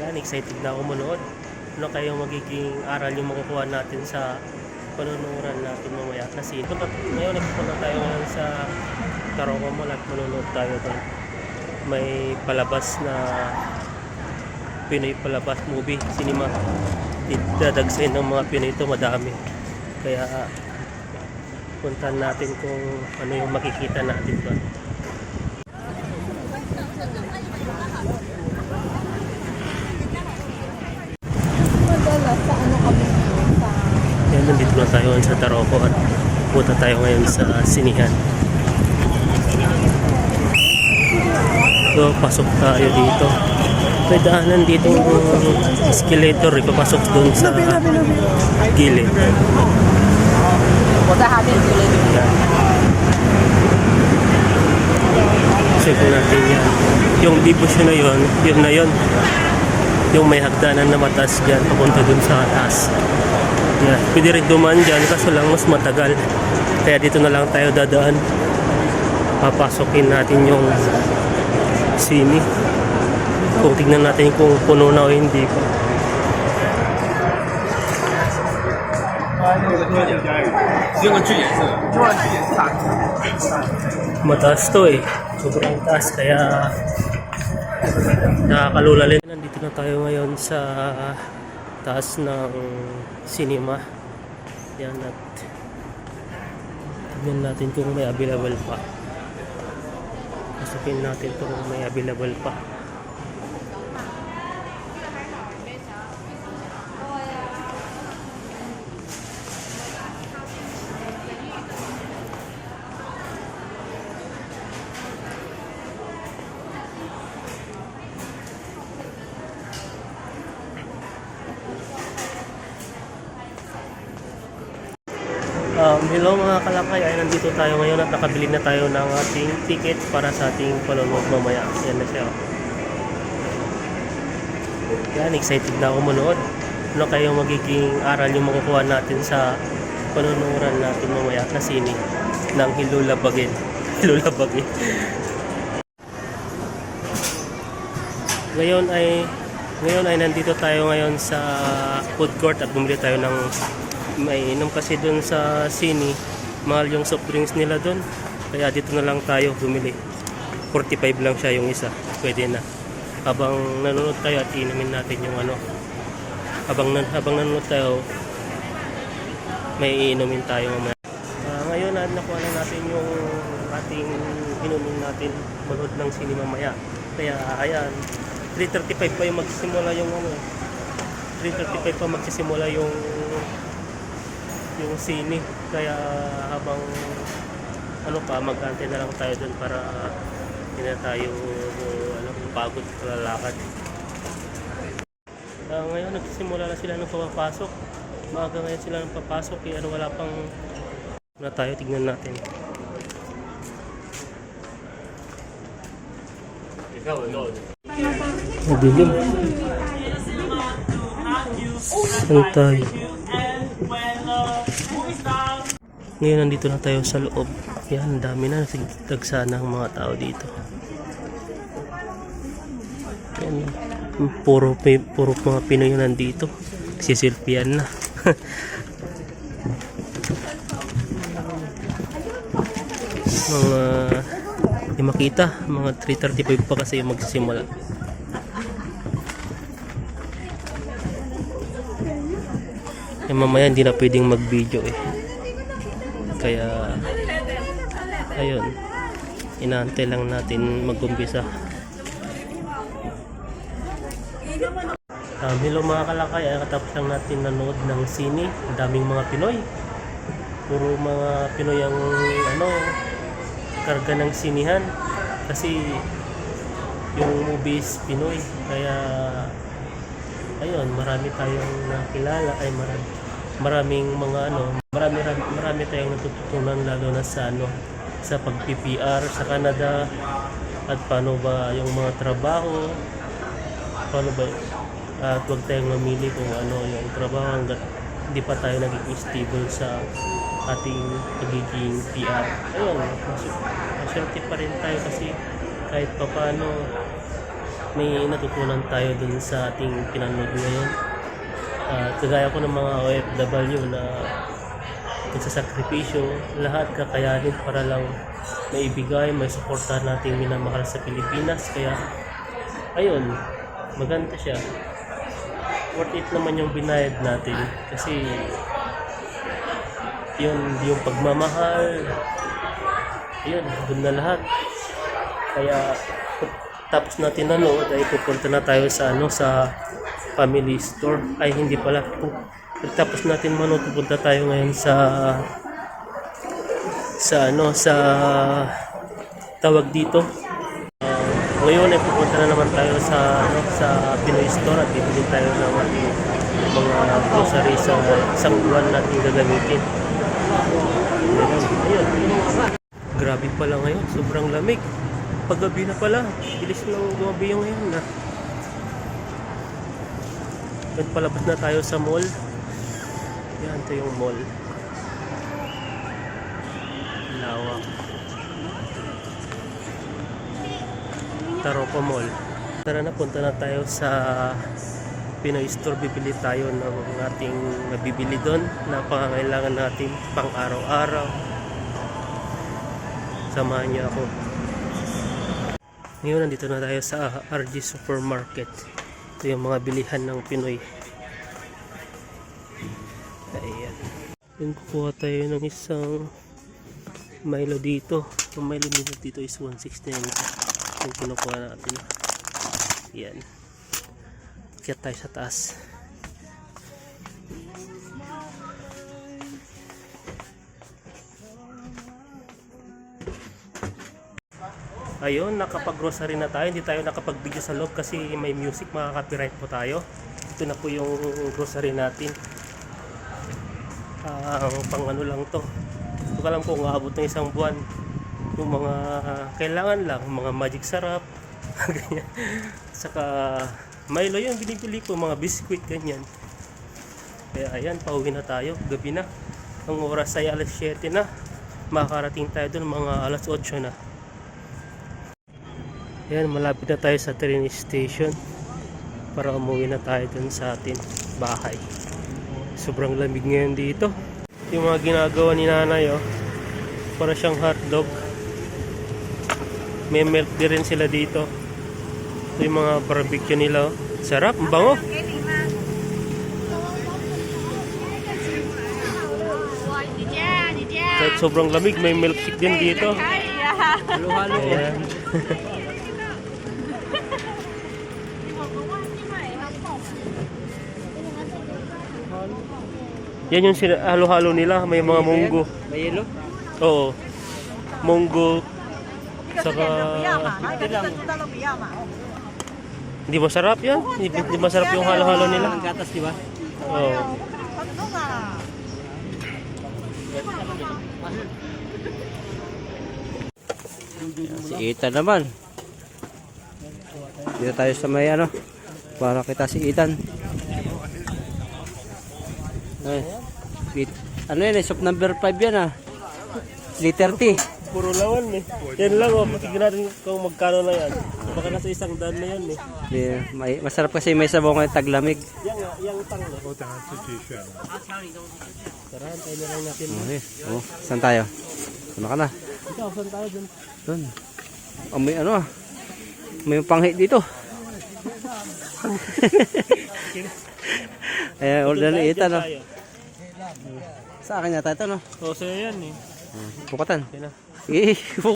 Yan, excited na ako manood. Ano kayong magiging aral yung makukuha natin sa panunuran natin mamaya. Kasi punta, ngayon nagpunta tayo ngayon sa Taronga Mall at manonood tayo doon. May palabas na Pinoy palabas movie, cinema. Dadagsain ng mga Pinoy ito, madami. Kaya puntahan natin kung ano yung makikita natin doon. Madalas sa ano kami ngayon sa vlog tayo ngayon sa Taroko at punta tayo ngayon sa Sinihan. So pasok tayo dito. May daanan dito escalator eh. ipapasok doon sa gilid. Punta natin gilid. Check natin yan. Yung dibusyon na yun yun na yun. Yung may hagdanan na matas dyan papunta dun sa taas. Yan. Pwede rin dumaan dyan, kaso lang mas matagal. Kaya dito na lang tayo dadaan. Papasokin natin yung sini. Kung tignan natin kung puno na o hindi pa. Mataas to eh. Sobrang taas kaya nakakalula rin. Nandito na tayo ngayon sa taas ng cinema. Yan at tignan natin kung may available pa. Pasukin natin kung may available pa. Um, hello mga kalakay, ay nandito tayo ngayon at nakabili na tayo ng ating ticket para sa ating panonood mamaya. Yan na siya. Yan, excited na ako manood. Ano kayong magiging aral yung makukuha natin sa panunuran natin mamaya na sini ng Hilula Bagin. Hilula Bagin. Ngayon ay ngayon ay nandito tayo ngayon sa food court at bumili tayo ng may inom kasi doon sa Sini. Mahal yung soft drinks nila doon kaya dito na lang tayo bumili. 45 lang siya yung isa. Pwede na. Habang nanonood tayo at inumin natin yung ano. Habang, habang nanonood tayo may iinumin tayo mamaya. Ah, ngayon na nakuha na natin yung ating inumin natin. Manood ng sini mamaya. Kaya ayan. 3.35 pa yung magsisimula yung ano. 3.35 pa magsisimula yung yung sini kaya habang ano pa mag-antay na lang tayo doon para hindi na tayo ano, pagod lalakad Ah, ngayon nagsisimula na sila ng papasok maaga ngayon sila ng papasok eh, ano wala pang na tayo tignan natin. Madilim. Saan tayo? Ngayon nandito na tayo sa loob. Yan, dami na. Nagtagsa na ang mga tao dito. Yan. Puro, puro mga Pinoy nandito. Sisilpian na. mga hindi makita. Mga 3.35 pa kasi yung magsisimula. Eh mamaya hindi na pwedeng mag-video eh. Kaya ayun. Inaantay lang natin mag-umpisa. Um, hello mga kalakay, ay katapos lang natin nanood ng. Ang daming mga Pinoy. Puro mga Pinoy ang ano, karga ng sinihan. Kasi yung movies Pinoy. Kaya ayun, marami tayong nakilala ay marami maraming mga ano, marami marami tayong natututunan lalo na sa ano sa pag-PPR sa Canada at paano ba yung mga trabaho paano ba at huwag tayong mamili kung ano yung trabaho hanggat hindi pa tayo nagiging stable sa ating pagiging PR. Ayun, mas- maswerte pa rin tayo kasi kahit pa paano may natutunan tayo dun sa ating pinanood ngayon. At kagaya ko ng mga OFW na nagsasakripisyo, lahat kakayanin para lang maibigay, may suportahan natin minamahal sa Pilipinas. Kaya, ayun, maganda siya. Worth it naman yung binayad natin kasi yun, yung pagmamahal, yun, dun na lahat. Kaya, tapos natin nanood ay pupunta na tayo sa ano sa family store ay hindi pala tapos natin manood pupunta tayo ngayon sa sa ano sa tawag dito Ah, ngayon ay pupunta na naman tayo sa ano sa Pinoy store at bibili tayo ng mga grocery sa isang buwan natin gagamitin ayun, ayun. Grabe pala ngayon, sobrang lamig. Paggabi na pala, bilis nang gumabi yung ngayon na. Nagpalabas na tayo sa mall. Yan, ito yung mall. Lawak. Taroco Mall. Tara na, punta na tayo sa Pinoy Store. Bibili tayo ng ating mabibili doon na pangangailangan natin pang araw-araw. Samahan niyo ako. Ngayon nandito na tayo sa RG Supermarket. Ito yung mga bilihan ng Pinoy. Ayan. Yung kukuha tayo ng isang Milo dito. Yung Milo dito, dito is 169 yung kinukuha natin. Yan. Kaya tayo sa taas. Ayun, nakapag-grocery na tayo. Hindi tayo nakapag-video sa loob kasi may music, makaka-copyright po tayo. Ito na po yung grocery natin. Ah, pang ano lang to. Hindi ko alam kung aabot ng isang buwan. Yung mga kailangan lang, mga magic sarap, ganyan. Saka Milo yung binibili ko, mga biscuit, ganyan. Kaya ayan, pauwi na tayo. Gabi na. Ang oras ay alas 7 na. Makakarating tayo doon mga alas 8 na. Ayan, malapit na tayo sa train station para umuwi na tayo dun sa atin bahay. Sobrang lamig ngayon dito. Yung mga ginagawa ni nanay, oh, para siyang hotdog. May milk din rin sila dito. Ito yung mga barbecue nila. Oh. Sarap, ang bango. Kahit sobrang lamig, may milkshake din dito. Halo-halo. Yan yung halo-halo nila, may mga munggo. May yelo? Oo. Munggo. Saka, hindi masarap yan. Hindi, masarap yung halo-halo nila. Ang gatas, di ba? Oo. Si Ethan naman. Dito tayo sa may ano. Para kita si Ethan. Ay, sweet. Ano yan eh, shop number 5 yan ah. Liter T. Puro lawan eh. Yan lang oh. Tignan natin kung magkano na yan. Baka nasa isang daan na yan eh. Di, may, masarap kasi may sabaw ngayon taglamig. Yang, yang tang eh. Tara, tayo na lang natin. Okay. Oh, saan tayo? Ano ka na? Ikaw, saan tayo dun? Doon. Oh, may ano ah. May panghi dito. Ayan, order ni Ethan no. Sa akin yata ito no. Oh, sa'yo yan eh. Bukatan. Yan na. Eh,